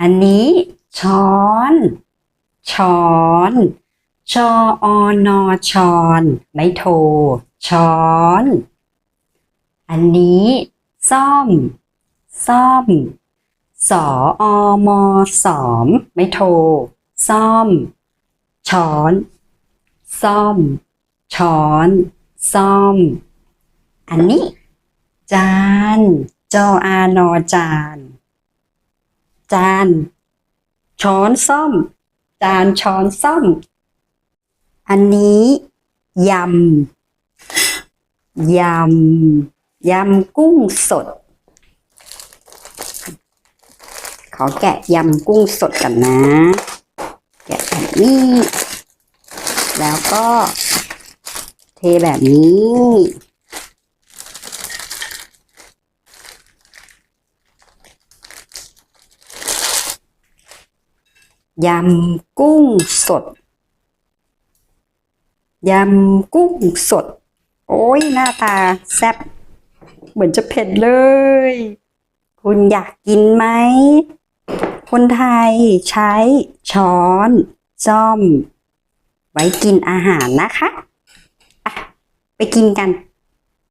อันนี้ ช้อน ช้อนชออนอช้อนไม่โท ช้อน อันนี้ ซ่อม ซ่อมสออมอสอมไม่โท ซ่อม ช้อน ซ่อม ช้อน ซ่อม อันนี้ จาน จออานอจาน จาน ช้อนซ่อม จานช้อนซ่อม อันนี้ยำยำยำกุ้งสด ขอแกะยำกุ้งสดกันนะ แกะแบบนี้ แล้วก็เทแบบนี้ ยำกุ้งสด ยำกุ้งสด โอ้ยหน้าตาแซ่บเหมือนจะเผ็ดเลย คุณอยากกินไหม คนไทยใช้ช้อนซ่อม ไว้กินอาหารนะคะอะไปกินกัน